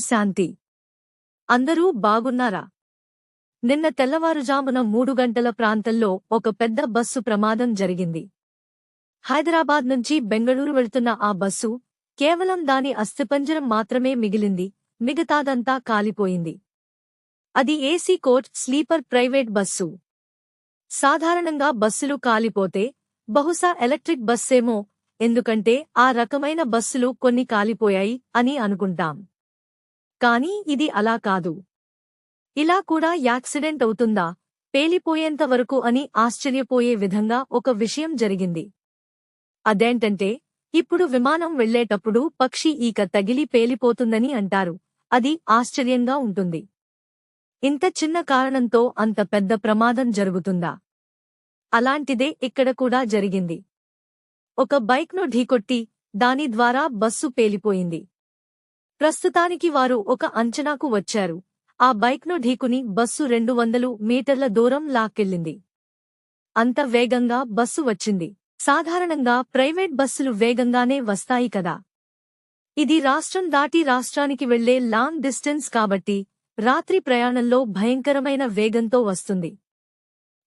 శాంతి. అందరూ బాగున్నారా? నిన్న తెల్లవారుజామున మూడు గంటల ప్రాంతంలో ఒక పెద్ద బస్సు ప్రమాదం జరిగింది. హైదరాబాద్ నుంచి బెంగళూరు వెళ్తున్న ఆ బస్సు కేవలం దాని అస్థిపంజరం మాత్రమే మిగిలింది మిగతాదంతా కాలిపోయింది. అది AC coach sleeper private bus. సాధారణంగా బస్సులు కాలిపోతే బహుశా ఎలక్ట్రిక్ బస్సేమో ఎందుకంటే ఆ రకమైన బస్సులు కొన్ని కాలిపోయాయి అని అనుకుంటాం. కానీ ఇది అలా కాదు. ఇలా కూడా యాక్సిడెంట్ అవుతుందా? పేలిపోయేంత వరకు అని ఆశ్చర్యపోయే విధంగా ఒక విషయం జరిగింది. అదేంటంటే ఇప్పుడు విమానం వెళ్ళేటప్పుడు పక్షి ఈక తగిలి పేలిపోతుందని అంటారు. అది ఆశ్చర్యంగా ఉంటుంది. ఇంత చిన్న కారణంతో అంత పెద్ద ప్రమాదం జరుగుతుందా? అలాంటిదే ఇక్కడ కూడా జరిగింది. ఒక బైక్ను ఢీకొట్టి దాని ద్వారా బస్సు పేలిపోయింది. ప్రస్తుతానికి వారు ఒక అంచనాకు వచ్చారు. ఆ బైక్ను ఢీకుని బస్సు రెండు వందలు మీటర్ల దూరం లాక్కెళ్ళింది. అంత వేగంగా బస్సు వచ్చింది. సాధారణంగా ప్రైవేట్ బస్సులు వేగంగానే వస్తాయి కదా. ఇది రాష్ట్రం దాటి రాష్ట్రానికి వెళ్ళే లాంగ్ డిస్టెన్స్ కాబట్టి రాత్రి ప్రయాణంలో భయంకరమైన వేగంతో వస్తుంది.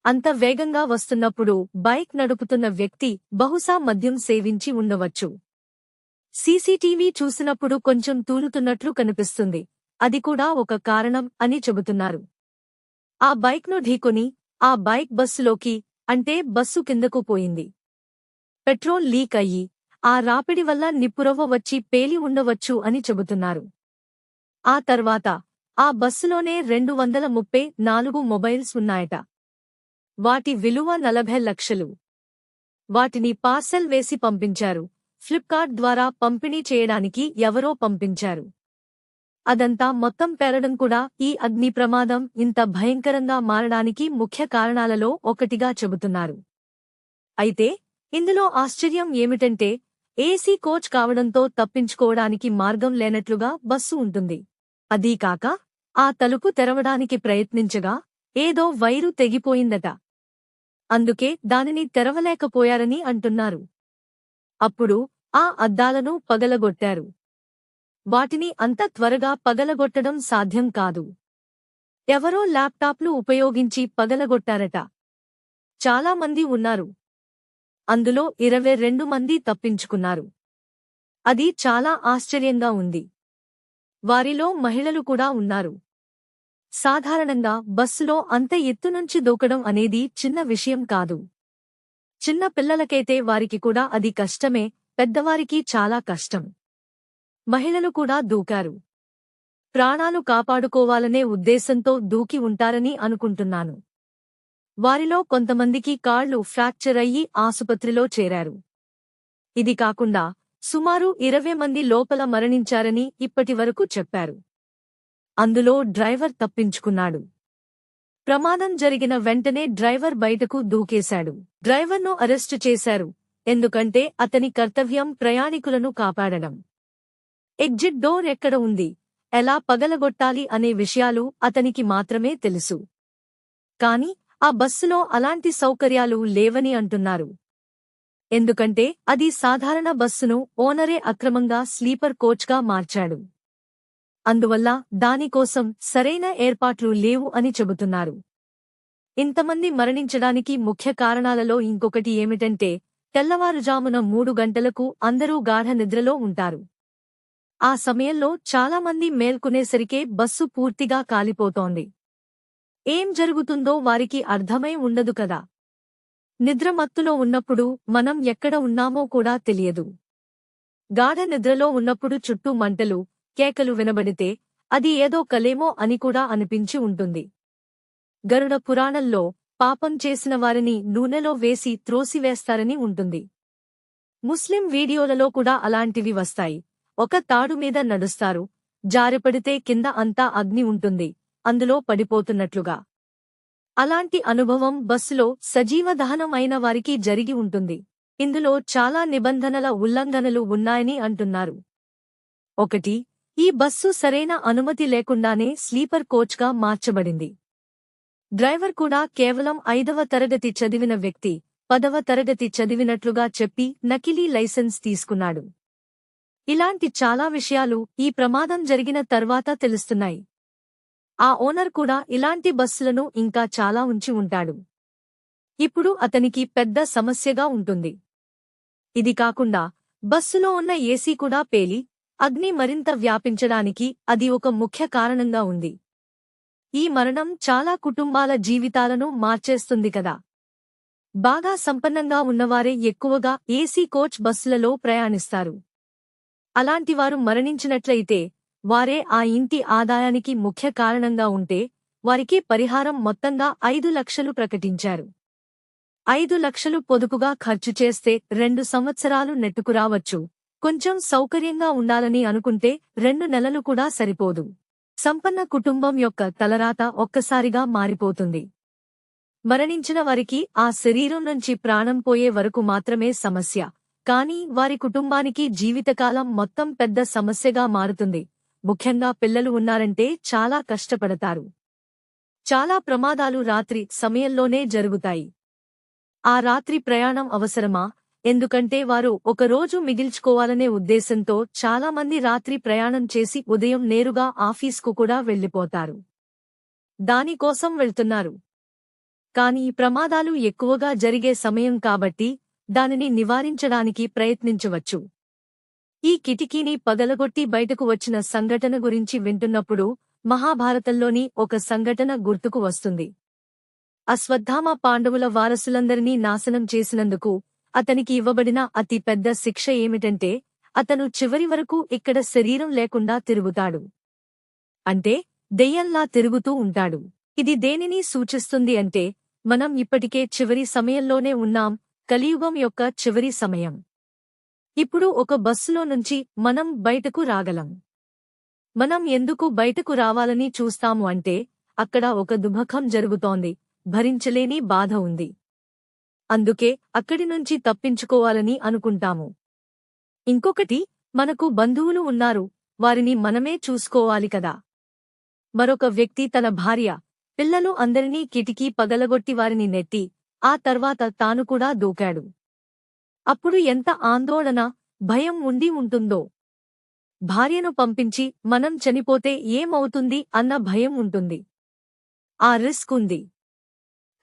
అంత వేగంగా వస్తున్నప్పుడు బైక్ నడుపుతున్న వ్యక్తి బహుశా మద్యం సేవించి ఉండవచ్చు. సీసీటీవీ చూసినప్పుడు కొంచెం తూలుతున్నట్లు కనిపిస్తుంది. అది కూడా ఒక కారణం అని చెబుతున్నారు. ఆ బైక్ను ఢీకొని ఆ బైక్ బస్సులోకి అంటే బస్సు కిందకు పోయింది. పెట్రోల్ లీక్ అయ్యి ఆ రాపిడి వల్ల నిప్పురవ్వ వచ్చి పేలి ఉండవచ్చు అని చెబుతున్నారు. ఆ తర్వాత ఆ బస్సులోనే రెండు వందల ముప్పై నాలుగు మొబైల్స్ ఉన్నాయట. వాటి విలువ నలభై లక్షలు. వాటిని పార్సెల్ వేసి పంపించారు. ఫ్లిప్కార్ట్ ద్వారా పంపిణీ చేయడానికి ఎవరో పంపించారు. అదంతా మొత్తం పేరడం కూడా ఈ అగ్ని ప్రమాదం ఇంత భయంకరంగా మారడానికి ముఖ్య కారణాలలో ఒకటిగా చెబుతున్నారు. అయితే ఇందులో ఆశ్చర్యం ఏమిటంటే ఏసీ కోచ్ కావడంతో తప్పించుకోవడానికి మార్గం లేనట్లుగా బస్సు ఉంటుంది. అదీకాక ఆ తలుపు తెరవడానికి ప్రయత్నించగా ఏదో వైరు తెగిపోయిందట. అందుకే దానిని తెరవలేకపోయారని అంటున్నారు. అప్పుడు ఆ అద్దాలను పగలగొట్టారు. వాటిని అంత త్వరగా పగలగొట్టడం సాధ్యం కాదు. ఎవరో ల్యాప్టాప్లు ఉపయోగించి పగలగొట్టారట. చాలా మంది ఉన్నారు. అందులో ఇరవై రెండు మంది తప్పించుకున్నారు. అది చాలా ఆశ్చర్యంగా ఉంది. వారిలో మహిళలు కూడా ఉన్నారు. సాధారణంగా బస్సులో అంత ఎత్తు నుంచి దూకడం అనేది చిన్న విషయం కాదు. చిన్న పిల్లలకైతే వారికి కూడా అది కష్టమే పెద్దవారికి చాలా కష్టం. మహిళలు కూడా దూకారు. ప్రాణాలు కాపాడుకోవాలనే ఉద్దేశంతో దూకి ఉంటారని అనుకుంటున్నాను. వారిలో కొంతమందికి కాళ్ళు ఫ్రాక్చర్ అయ్యి ఆసుపత్రిలో చేరారు. ఇది కాకుండా సుమారు ఇరవై మంది లోపల మరణించారని ఇప్పటివరకు చెప్పారు. అందులో డ్రైవర్ తప్పించుకున్నాడు. ప్రమాదం జరిగిన వెంటనే డ్రైవర్ బయటకు దూకేశాడు. డ్రైవర్ను అరెస్టు చేశారు. ఎందుకంటే అతని కర్తవ్యం ప్రయాణికులను కాపాడడం. ఎగ్జిట్ డోర్ ఎక్కడ ఉంది? ఎలా పగలగొట్టాలి అనే విషయాలు అతనికి మాత్రమే తెలుసు. కాని ఆ బస్సులో అలాంటి సౌకర్యాలు లేవని అంటున్నారు. ఎందుకంటే అది సాధారణ బస్సును ఓనరే అక్రమంగా స్లీపర్ కోచ్గా మార్చాడు. అందువల్ల దానికోసం సరైన ఏర్పాట్లు లేవు అని చెబుతున్నారు. ఇంతమంది మరణించడానికి ముఖ్య కారణాలలో ఇంకొకటి ఏమిటంటే తెల్లవారుజామున మూడు గంటలకు అందరూ గాఢ నిద్రలో ఉంటారు. ఆ సమయంలో చాలామంది మేల్కొనేసరికే బస్సు పూర్తిగా కాలిపోతోంది. ఏం జరుగుతుందో వారికి అర్థమై ఉండదు కదా. నిద్రమత్తులో ఉన్నప్పుడు మనం ఎక్కడ ఉన్నామో కూడా తెలియదు. గాఢ నిద్రలో ఉన్నప్పుడు చుట్టూ మంటలు కేకలు వినబడితే అది ఏదో కలేమో అని కూడా అనిపించి ఉంటుంది. గరుడ పురాణంలో పాపం చేసిన వారిని నూనెలో వేసి త్రోసివేస్తారని ఉంటుంది. ముస్లిం వీడియోలలో కూడా అలాంటివి వస్తాయి. ఒక తాడు మీద నడుస్తారు. జారిపడితే కింద అంతా అగ్ని ఉంటుంది. అందులో పడిపోతున్నట్లుగా. అలాంటి అనుభవం బస్సులో సజీవ దహనం అయిన వారికి జరిగి ఉంటుంది. ఇందులో చాలా నిబంధనల ఉల్లంఘనలు ఉన్నాయని అంటున్నారు. ఒకటి ఈ బస్సు సరైన అనుమతి లేకుండానే స్లీపర్ కోచ్గా మార్చబడింది. డ్రైవర్ కూడా కేవలం ఐదవ తరగతి చదివిన వ్యక్తి పదవ తరగతి చదివినట్లుగా చెప్పి నకిలీ లైసెన్స్ తీసుకున్నాడు. ఇలాంటి చాలా విషయాలు ఈ ప్రమాదం జరిగిన తర్వాత తెలుస్తున్నాయి. ఆ ఓనర్ కూడా ఇలాంటి బస్సులను ఇంకా చాలా ఉంచి ఉంటాడు. ఇప్పుడు అతనికి పెద్ద సమస్యగా ఉంటుంది. ఇది కాకుండా బస్సులో ఉన్న ఏసీ కూడా పేలి అగ్ని మరింత వ్యాపించడానికి అది ఒక ముఖ్య కారణంగా ఉంది. ఈ మరణం చాలా కుటుంబాల జీవితాలను మార్చేస్తుంది కదా. బాగా సంపన్నంగా ఉన్నవారే ఎక్కువగా ఏసీ కోచ్ బస్సులలో ప్రయాణిస్తారు. అలాంటివారు మరణించినట్లయితే వారే ఆ ఇంటి ఆదాయానికి ముఖ్య కారణంగా ఉంటే వారికి పరిహారం మొత్తంగా ఐదు లక్షలు ప్రకటించారు. ఐదు లక్షలు పొదుపుగా ఖర్చు చేస్తే రెండు సంవత్సరాలు నెట్టుకురావచ్చు కొంచెం సౌకర్యంగా ఉండాలని అనుకుంటే రెండు నెలలు కూడా సరిపోదు. సంపన్న కుటుంబం యొక్క తలరాత ఒక్కసారిగా మారిపోతుంది. మరణించిన వారికి ఆ శరీరం నుంచి ప్రాణం పోయే వరకు మాత్రమే సమస్య. కానీ వారి కుటుంబానికి జీవితకాలం మొత్తం పెద్ద సమస్యగా మారుతుంది. ముఖ్యంగా పిల్లలు ఉన్నారంటే చాలా కష్టపడతారు. చాలా ప్రమాదాలు రాత్రి సమయంలోనే జరుగుతాయి. ఆ రాత్రి ప్రయాణం అవసరమా? ఎందుకంటే వారు ఒక రోజు మిగిల్చుకోవాలనే ఉద్దేశంతో చాలామంది రాత్రి ప్రయాణం చేసి ఉదయం నేరుగా ఆఫీస్కు కూడా వెళ్ళిపోతారు దానికోసం వెళ్తున్నారు. కాని ఈ ప్రమాదాలు ఎక్కువగా జరిగే సమయం కాబట్టి దానిని నివారించడానికి ప్రయత్నించవచ్చు. ఈ కిటికీని పగలగొట్టి బయటకు వచ్చిన సంఘటన గురించి వింటున్నప్పుడు మహాభారతంలోని ఒక సంఘటన గుర్తుకు వస్తుంది. అశ్వత్థామ పాండవుల వారసులందరినీ నాశనం చేసినందుకు అతనికి ఇవ్వబడిన అతి పెద్ద శిక్ష ఏమిటంటే అతను చివరి వరకు ఇక్కడ శరీరం లేకుండా తిరుగుతాడు. అంటే దెయ్యంలా తిరుగుతూ ఉంటాడు. ఇది దేనిని సూచిస్తుంది అంటే మనం ఇప్పటికే చివరి సమయంలోనే ఉన్నాం కలియుగం యొక్క చివరి సమయం. ఇప్పుడు ఒక బస్సులో నుంచి మనం బయటకు రాగలం. మనం ఎందుకు బయటకు రావాలని చూస్తాము అంటే అక్కడ ఒక దుమఖం జరుగుతోంది భరించలేని బాధ ఉంది. అందుకే అక్కడి నుంచి తప్పించుకోవాలని అనుకుంటాము. ఇంకొకటి మనకు బంధువులు ఉన్నారు వారిని మనమే చూసుకోవాలి కదా. మరొక వ్యక్తి తన భార్య పిల్లలు అందరినీ కిటికీ పగలగొట్టి వారిని నెట్టి ఆ తర్వాత తాను కూడా దూకాడు. అప్పుడు ఎంత ఆందోళన భయం ఉండి ఉంటుందో. భార్యను పంపించి మనం చనిపోతే ఏమవుతుంది? అన్న భయం ఉంటుంది. ఆ రిస్క్ ఉంది.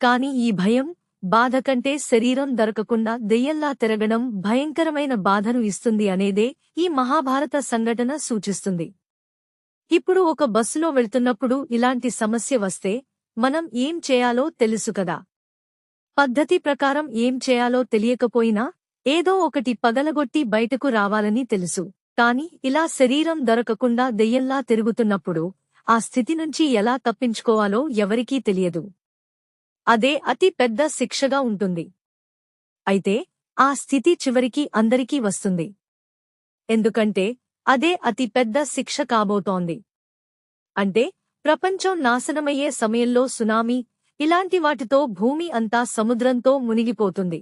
కాని ఈ భయం బాధ కంటే శరీరం దొరకకుండా దెయ్యంలా తిరగడం భయంకరమైన బాధను ఇస్తుంది అనేదే ఈ మహాభారత సంఘటన సూచిస్తుంది. ఇప్పుడు ఒక బస్సులో వెళ్తున్నప్పుడు ఇలాంటి సమస్య వస్తే మనం ఏం చేయాలో తెలుసు కదా. పద్ధతి ప్రకారం ఏం చేయాలో తెలియకపోయినా ఏదో ఒకటి పగలగొట్టి బయటకు రావాలని తెలుసు. కాని ఇలా శరీరం దొరకకుండా దెయ్యంలా తిరుగుతున్నప్పుడు ఆ స్థితి నుంచి ఎలా తప్పించుకోవాలో ఎవరికీ తెలియదు. అదే అతి పెద్ద శిక్షగా ఉంటుంది. అయితే ఆ స్థితి చివరికి అందరికీ వస్తుంది. ఎందుకంటే అదే అతి పెద్ద శిక్ష కాబోతోంది. అంటే ప్రపంచం నాశనమయ్యే సమయంలో సునామీ ఇలాంటి వాటితో భూమి అంతా సముద్రంతో మునిగిపోతుంది.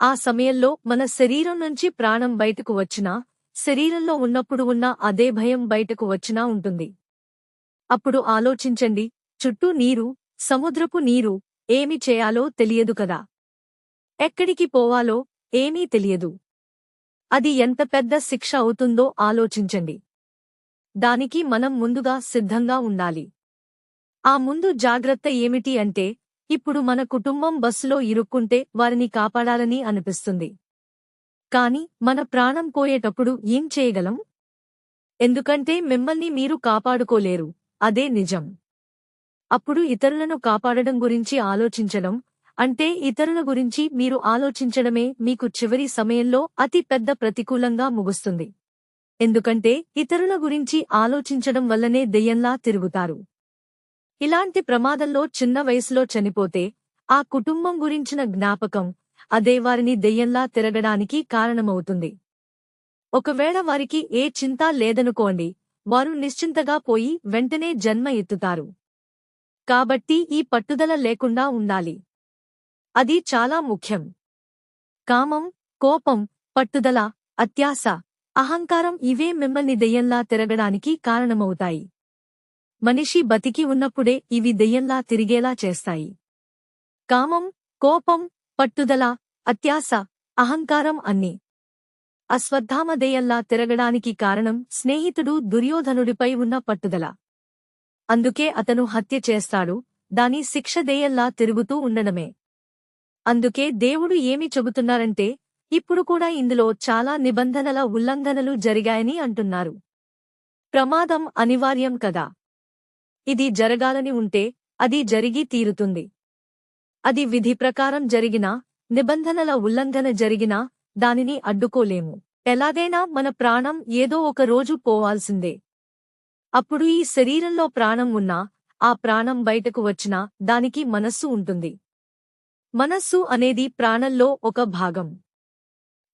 ఆ సమయంలో మన శరీరం నుంచి ప్రాణం బయటకు వచ్చినా శరీరంలో ఉన్నప్పుడు ఉన్న అదే భయం బయటకు వచ్చినా ఉంటుంది. అప్పుడు ఆలోచించండి చుట్టూ నీరు సముద్రపు నీరు ఏమి చేయాలో తెలియదు కదా. ఎక్కడికి పోవాలో ఏమీ తెలియదు. అది ఎంత పెద్ద శిక్ష అవుతుందో ఆలోచించండి. దానికి మనం ముందుగా సిద్ధంగా ఉండాలి. ఆ ముందు జాగ్రత్త ఏమిటి అంటే ఇప్పుడు మన కుటుంబం బస్సులో ఇరుక్కుంటే వారిని కాపాడాలని అనిపిస్తుంది. కాని మన ప్రాణం పోయేటప్పుడు ఏం చేయగలం? ఎందుకంటే మిమ్మల్ని మీరు కాపాడుకోలేరు. అదే నిజం. అప్పుడు ఇతరులను కాపాడడం గురించి ఆలోచించడం. అంటే ఇతరుల గురించి మీరు ఆలోచించడమే మీకు చివరి సమయంలో అతి పెద్ద ప్రతికూలంగా ముగుస్తుంది. ఎందుకంటే ఇతరుల గురించి ఆలోచించడం వల్లనే దెయ్యంలా తిరుగుతారు. ఇలాంటి ప్రమాదంలో చిన్న వయసులో చనిపోతే ఆ కుటుంబం గురించిన జ్ఞాపకం అదే వారిని దెయ్యంలా తిరగడానికి కారణమవుతుంది. ఒకవేళ వారికి ఏ చింతా లేదనుకోండి వారు నిశ్చింతగా పోయి వెంటనే జన్మ ఎత్తుతారు. కాబట్టి ఈ పట్టుదల లేకుండా ఉండాలి. అది చాలా ముఖ్యం. కామం కోపం పట్టుదల అత్యాశ అహంకారం ఇవే మిమ్మల్ని దెయ్యంలా తిరగడానికి కారణమవుతాయి. మనిషి బతికి ఉన్నప్పుడే ఇవి దెయ్యంలా తిరిగేలా చేస్తాయి. కామం కోపం పట్టుదల అత్యాశ అహంకారం అన్నీ. దెయ్యంలా తిరగడానికి కారణం స్నేహితుడు దుర్యోధనుడిపై ఉన్న పట్టుదల. అందుకే అతను హత్య చేస్తాడు దాని శిక్ష దేయల్లా తిరుగుతూ ఉండడమే. అందుకే దేవుడు ఏమి చెబుతున్నారంటే ఇప్పుడు కూడా ఇందులో చాలా నిబంధనల ఉల్లంఘనలు జరిగాయని అంటున్నారు. ప్రమాదం అనివార్యం కదా. ఇది జరగాలని ఉంటే అది జరిగి తీరుతుంది. అది విధి ప్రకారం జరిగినా నిబంధనల ఉల్లంఘన జరిగినా దానిని అడ్డుకోలేము. ఎలాగైనా మన ప్రాణం ఏదో ఒక రోజు పోవాల్సిందే. అప్పుడు ఈ శరీరంలో ప్రాణం ఉన్నా ఆ ప్రాణం బయటకు వచ్చినా దానికి మనస్సు ఉంటుంది. మనస్సు అనేది ప్రాణంలో ఒక భాగం.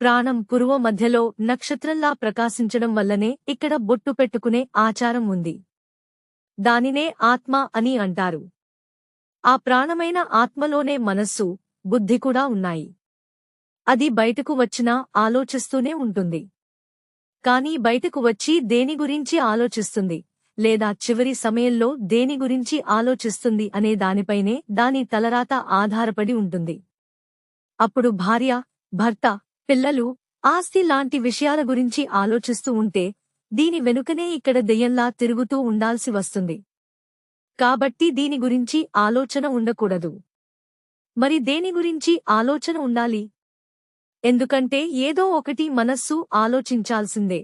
ప్రాణం పురువ మధ్యలో నక్షత్రంలా ప్రకాశించడం వల్లనే ఇక్కడ బొట్టు పెట్టుకునే ఆచారం ఉంది. దానినే ఆత్మ అని అంటారు. ఆ ప్రాణమైన ఆత్మలోనే మనస్సు బుద్ధి కూడా ఉన్నాయి. అది బయటకు వచ్చినా ఆలోచిస్తూనే ఉంటుంది. కాని బయటకు వచ్చి దేని గురించి ఆలోచిస్తుంది? లేదా చివరి సమయంలో దేని గురించి ఆలోచిస్తుంది అనే దానిపైనే దాని తలరాత ఆధారపడి ఉంటుంది. అప్పుడు భార్య భర్త పిల్లలు ఆస్తి లాంటి విషయాల గురించి ఆలోచిస్తూ ఉంటే దీని వెనుకనే ఇక్కడ దెయ్యంలా తిరుగుతూ ఉండాల్సి వస్తుంది. కాబట్టి దీని గురించి ఆలోచన ఉండకూడదు. మరి దేని గురించి ఆలోచన ఉండాలి? ఎందుకంటే ఏదో ఒకటి మనస్సు ఆలోచించాల్సిందే.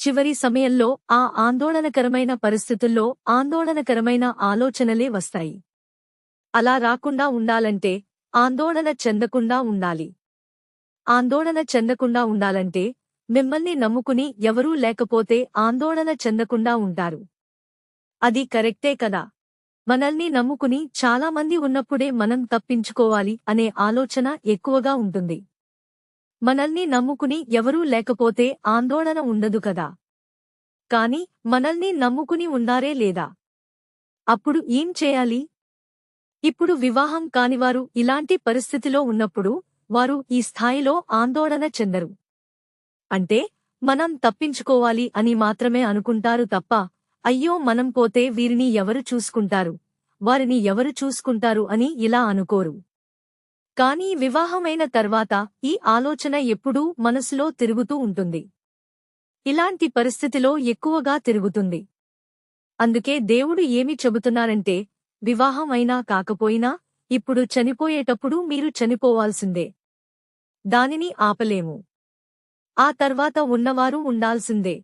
చివరి సమయంలో ఆ ఆందోళనకరమైన పరిస్థితుల్లో ఆందోళనకరమైన ఆలోచనలే వస్తాయి. అలా రాకుండా ఉండాలంటే ఆందోళన చెందకుండా ఉండాలి. ఆందోళన చెందకుండా ఉండాలంటే మిమ్మల్ని నమ్ముకుని ఎవరూ లేకపోతే ఆందోళన చెందకుండా ఉంటారు. అది కరెక్టే కదా. మనల్ని నమ్ముకుని చాలామంది ఉన్నప్పుడే మనం తప్పించుకోవాలి అనే ఆలోచన ఎక్కువగా ఉంటుంది. మనల్ని నమ్ముకుని ఎవరూ లేకపోతే ఆందోళన ఉండదు కదా. కాని మనల్ని నమ్ముకుని ఉన్నారే లేదా? అప్పుడు ఏం చేయాలి? ఇప్పుడు వివాహం కానివారు ఇలాంటి పరిస్థితిలో ఉన్నప్పుడు వారు ఈ స్థాయిలో ఆందోళన చెందరు. అంటే మనం తప్పించుకోవాలి అని మాత్రమే అనుకుంటారు తప్ప అయ్యో మనం పోతే వీరిని ఎవరు చూసుకుంటారు? వారిని ఎవరు చూసుకుంటారు అని ఇలా అనుకోరు. కానీ వివాహమైన తర్వాత ఈ ఆలోచన ఎప్పుడూ మనసులో తిరుగుతూ ఉంటుంది. ఇలాంటి పరిస్థితిలో ఎక్కువగా తిరుగుతుంది. అందుకే దేవుడు ఏమి చెబుతున్నారంటే వివాహం అయినా కాకపోయినా ఇప్పుడు చనిపోయేటప్పుడు మీరు చనిపోవాల్సిందే. దానిని ఆపలేము. ఆ తర్వాత ఉన్నవారు ఉండాల్సిందే.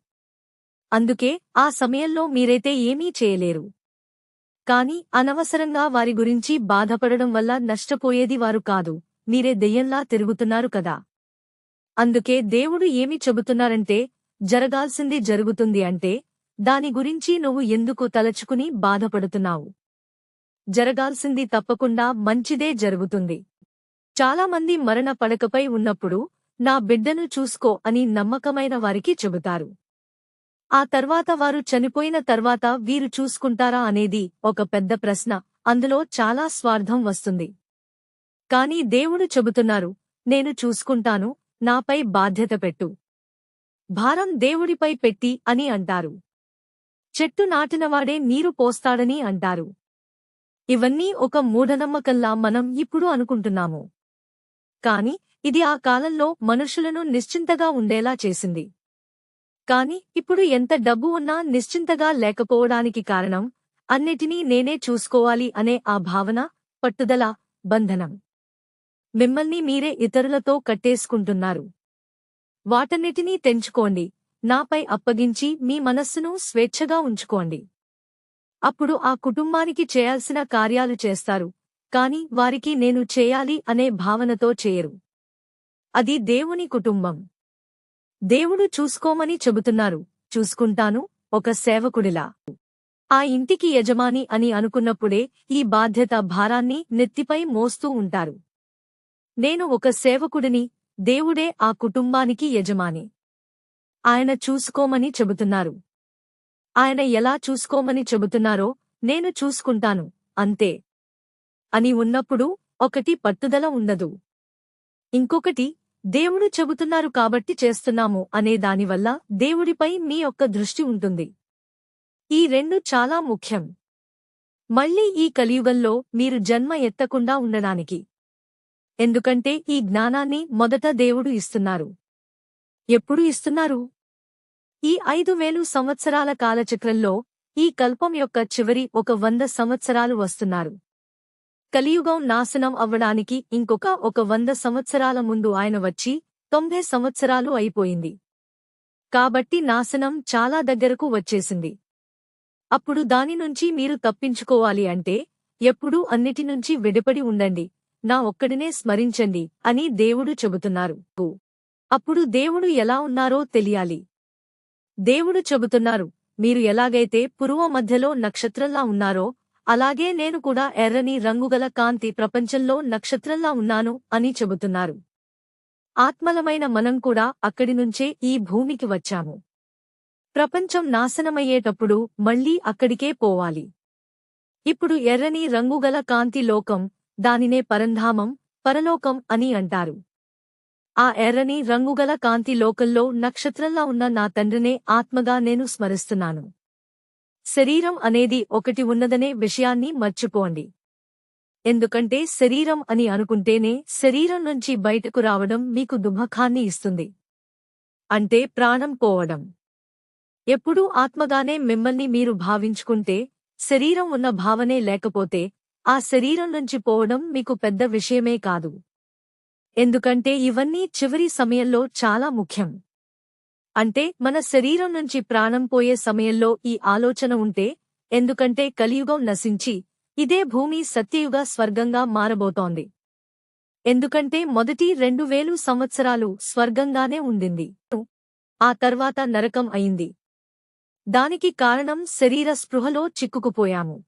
అందుకే ఆ సమయంలో మీరైతే ఏమీ చేయలేరు. కాని అనవసరంగా వారి గురించి బాధపడడం వల్ల నష్టపోయేది వారు కాదు. మీరే దెయ్యంలా తిరుగుతున్నారు కదా. అందుకే దేవుడు ఏమి చెబుతున్నారంటే జరగాల్సింది జరుగుతుంది అంటే దాని గురించి నువ్వు ఎందుకు తలచుకుని బాధపడుతున్నావు? జరగాల్సింది తప్పకుండా మంచిదే జరుగుతుంది. చాలామంది మరణ పడకపై ఉన్నప్పుడు నా బిడ్డను చూసుకో అని నమ్మకమైన వారికి చెబుతారు. ఆ తర్వాత వారు చనిపోయిన తర్వాత వీరు చూసుకుంటారా అనేది ఒక పెద్ద ప్రశ్న. అందులో చాలా స్వార్థం వస్తుంది. కాని దేవుడు చెబుతున్నారు నేను చూసుకుంటాను నాపై బాధ్యత పెట్టు. భారం దేవుడిపై పెట్టి అని అంటారు. చెట్టు నాటినవాడే నీరు పోస్తాడని అంటారు. ఇవన్నీ ఒక మూఢనమ్మకంలా మనం ఇప్పుడు అనుకుంటున్నాము. కాని ఇది ఆ కాలంలో మనుషులను నిశ్చింతగా ఉండేలా చేసింది. కాని ఇప్పుడు ఎంత డబ్బు ఉన్నా నిశ్చింతగా లేకపోవడానికి కారణం అన్నిటినీ నేనే చూసుకోవాలి అనే ఆ భావన పట్టుదల బంధనం. మిమ్మల్ని మీరే ఇతరులతో కట్టేసుకుంటున్నారు. వాటన్నిటినీ తెంచుకోండి. నాపై అప్పగించి మీ మనస్సును స్వేచ్ఛగా ఉంచుకోండి. అప్పుడు ఆ కుటుంబానికి చేయాల్సిన కార్యాలు చేస్తారు. కాని వారికి నేను చేయాలి అనే భావనతో చేయరు. అది దేవుని కుటుంబం. దేవుడు చూసుకోమని చెబుతున్నారు. చూసుకుంటాను ఒక సేవకుడిలా. ఆ ఇంటికి యజమాని అని అనుకున్నప్పుడే ఈ బాధ్యత భారాన్ని నెత్తిపై మోస్తూ ఉంటారు. నేను ఒక సేవకుడిని దేవుడే ఆ కుటుంబానికి యజమాని. ఆయన చూసుకోమని చెబుతున్నారు. ఆయన ఎలా చూసుకోమని చెబుతున్నారో నేను చూసుకుంటాను అంతే. అని ఉన్నప్పుడు ఒకటి పట్టుదల ఉండదు. ఇంకొకటి దేవుడు చెబుతున్నారు కాబట్టి చేస్తున్నాము అనే దానివల్ల దేవుడిపై మీ యొక్క దృష్టి ఉంటుంది. ఈ రెండు చాలా ముఖ్యం. మళ్ళీ ఈ కలియుగంలో మీరు జన్మ ఎత్తకుండా ఉండడానికి. ఎందుకంటే ఈ జ్ఞానాన్ని మొదట దేవుడు ఇస్తున్నారు. ఎప్పుడు ఇస్తున్నారు? ఈ ఐదు వేలు సంవత్సరాల కాలచక్రంలో ఈ కల్పం యొక్క చివరి ఒక వంద సంవత్సరాలు వస్తున్నారు. కలియుగం నాశనం అవ్వడానికి ఇంకొక ఒక వంద సంవత్సరాల ముందు ఆయన వచ్చి తొంభై సంవత్సరాలు అయిపోయింది. కాబట్టి నాశనం చాలా దగ్గరకు వచ్చేసింది. అప్పుడు దాని నుంచి మీరు తప్పించుకోవాలి అంటే ఎప్పుడూ అన్నిటి నుంచి విడిపడి ఉండండి. నా ఒక్కడినే స్మరించండి అని దేవుడు చెబుతున్నారు. అప్పుడు దేవుడు ఎలా ఉన్నారో తెలియాలి. దేవుడు చెబుతున్నారు మీరు ఎలాగైతే పురువ మధ్యలో నక్షత్రంలా ఉన్నారో అలాగే నేను కూడా ఎర్రని రంగుగల కాంతి ప్రపంచంలో నక్షత్రంలా ఉన్నాను అని చెబుతున్నారు. ఆత్మలమైన మనం కూడా అక్కడి నుంచే ఈ భూమికి వచ్చాము. ప్రపంచం నాశనమయ్యేటప్పుడు మళ్ళీ అక్కడికే పోవాలి. ఇప్పుడు ఎర్రని రంగుగల కాంతి లోకం దానినే పరంధామం పరలోకం అని అంటారు. ఆ ఎర్రని రంగుగల కాంతి లోకంలో నక్షత్రంలా ఉన్న నా తండ్రినే ఆత్మగా నేను స్మరిస్తున్నాను. శరీరం అనేది ఒకటి ఉన్నదనే విషయాన్ని మర్చిపోండి. ఎందుకంటే శరీరం అని అనుకుంటేనే శరీరం నుంచి బయటకు రావడం మీకు దుఃఖాన్ని ఇస్తుంది. అంటే ప్రాణం పోవడం. ఎప్పుడూ ఆత్మగానే మిమ్మల్ని మీరు భావించుకుంటే శరీరం ఉన్న భావనే లేకపోతే ఆ శరీరం నుంచి పోవడం మీకు పెద్ద విషయమే కాదు. ఎందుకంటే ఇవన్నీ చివరి సమయంలో చాలా ముఖ్యం. అంటే మన శరీరం నుంచి ప్రాణం పోయే సమయంలో ఈ ఆలోచన ఉంటే ఎందుకంటే కలియుగం నశించి ఇదే భూమి సత్యయుగ స్వర్గంగా మారబోతోంది. ఎందుకంటే మొదటి రెండు వేలు సంవత్సరాలు స్వర్గంగానే ఉండింది. ఆ తర్వాత నరకం అయింది. దానికి కారణం శరీర స్పృహలో చిక్కుకుపోయాము.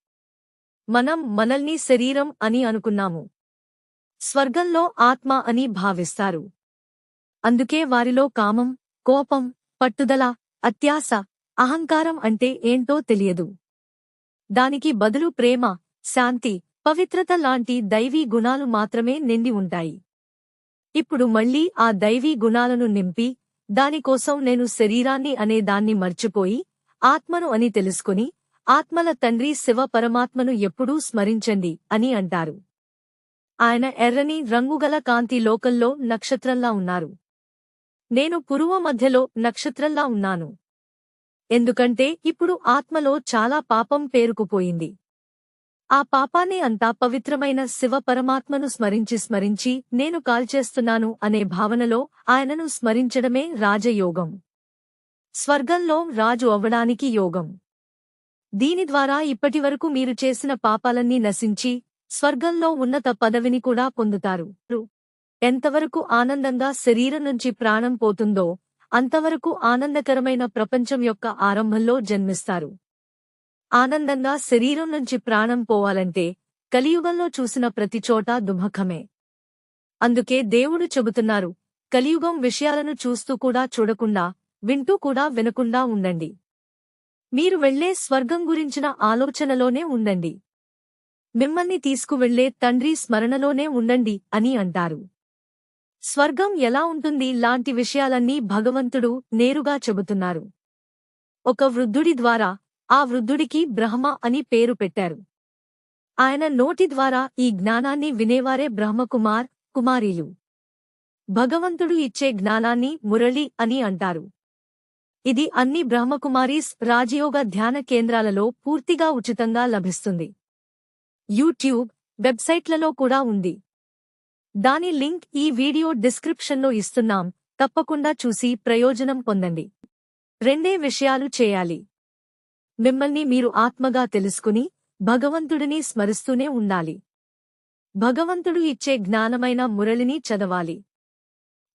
మనం మనల్ని శరీరం అని అనుకున్నాము. స్వర్గంలో ఆత్మ అని భావిస్తారు. అందుకే వారిలో కామం కోపం పట్టుదల అత్యాస అహంకారం అంటే ఏంటో తెలియదు. దానికి బదులు ప్రేమ శాంతి పవిత్రత లాంటి దైవీ గుణాలు మాత్రమే నిండి ఉంటాయి. ఇప్పుడు మళ్ళీ ఆ దైవీ గుణాలను నింపి దానికోసం నేను శరీరాన్ని అనే దాన్ని మర్చిపోయి ఆత్మను అని తెలుసుకుని ఆత్మల తండ్రి శివ పరమాత్మను ఎప్పుడూ స్మరించండి అని అంటారు. ఆయన ఎర్రని రంగుగల కాంతి లోకల్లో నక్షత్రంలా ఉన్నారు. నేను పురువ మధ్యలో నక్షత్రంలా ఉన్నాను. ఎందుకంటే ఇప్పుడు ఆత్మలో చాలా పాపం పేరుకుపోయింది. ఆ పాపాన్ని అంతా పవిత్రమైన శివ పరమాత్మను స్మరించి స్మరించి నేను కాల్చేస్తున్నాను అనే భావనలో ఆయనను స్మరించడమే రాజయోగం. స్వర్గంలో రాజు అవ్వడానికి యోగం. దీని ద్వారా ఇప్పటివరకు మీరు చేసిన పాపాలన్నీ నశించి స్వర్గంలో ఉన్నత పదవిని కూడా పొందుతారు. ఎంతవరకు ఆనందంగా శరీరం నుంచి ప్రాణం పోతుందో అంతవరకు ఆనందకరమైన ప్రపంచం యొక్క ఆరంభంలో జన్మిస్తారు. ఆనందంగా శరీరం నుంచి ప్రాణం పోవాలంటే కలియుగంలో చూసిన ప్రతి చోట దుమఖమే. అందుకే దేవుడు చెబుతున్నారు కలియుగం విషయాలను చూస్తూ కూడా చూడకుండా వింటూ కూడా వినకుండా ఉండండి. మీరు వెళ్ళే స్వర్గం గురించిన ఆలోచనలోనే ఉండండి. మిమ్మల్ని తీసుకువెళ్ళే తండ్రి స్మరణలోనే ఉండండి అని అంటారు. స్వర్గం ఎలా ఉంటుంది లాంటి విషయాలన్నీ భగవంతుడు నేరుగా చెబుతున్నారు. ఒక వృద్ధుడి ద్వారా ఆ వృద్ధుడికి బ్రహ్మ అని పేరు పెట్టారు. ఆయన నోటి ద్వారా ఈ జ్ఞానాన్ని వినేవారే బ్రహ్మకుమార్ కుమారీలు. భగవంతుడు ఇచ్చే జ్ఞానాన్ని మురళి అని అంటారు. ఇది అన్ని బ్రహ్మకుమారీస్ రాజయోగ ధ్యాన కేంద్రాలలో పూర్తిగా ఉచితంగా లభిస్తుంది. యూట్యూబ్ వెబ్సైట్లలో కూడా ఉంది. దాని లింక్ ఈ వీడియో డిస్క్రిప్షన్లో ఇస్తున్నాం. తప్పకుండా చూసి ప్రయోజనం పొందండి. రెండే విషయాలు చేయాలి. మిమ్మల్ని మీరు ఆత్మగా తెలుసుకుని భగవంతుడిని స్మరిస్తూనే ఉండాలి. భగవంతుడు ఇచ్చే జ్ఞానమైన మురళిని చదవాలి.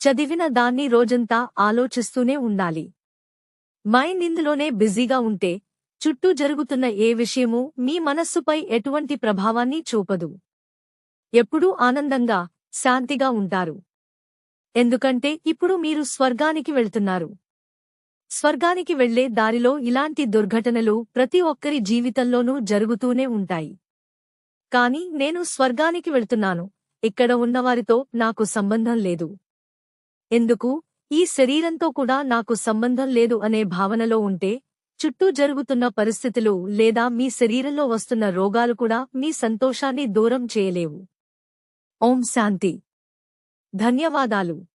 చదివిన దాన్ని రోజంతా ఆలోచిస్తూనే ఉండాలి. మైండ్ ఇందులోనే బిజీగా ఉంటే చుట్టూ జరుగుతున్న ఏ విషయమూ మీ మనస్సుపై ఎటువంటి ప్రభావాన్ని చూపదు. ఎప్పుడూ ఆనందంగా శాంతిగా ఉంటారు. ఎందుకంటే ఇప్పుడు మీరు స్వర్గానికి వెళ్తున్నారు. స్వర్గానికి వెళ్ళే దారిలో ఇలాంటి దుర్ఘటనలు ప్రతి ఒక్కరి జీవితంలోనూ జరుగుతూనే ఉంటాయి. కాని నేను స్వర్గానికి వెళ్తున్నాను. ఇక్కడ ఉన్నవారితో నాకు సంబంధం లేదు. ఎందుకు? ఈ శరీరంతో కూడా నాకు సంబంధం లేదు అనే భావనలో ఉంటే చుట్టూ జరుగుతున్న పరిస్థితులు లేదా మీ శరీరంలో వస్తున్న రోగాలు కూడా మీ సంతోషాన్ని దూరం చేయలేవు. ఓం శాంతి. ధన్యవాదాలు.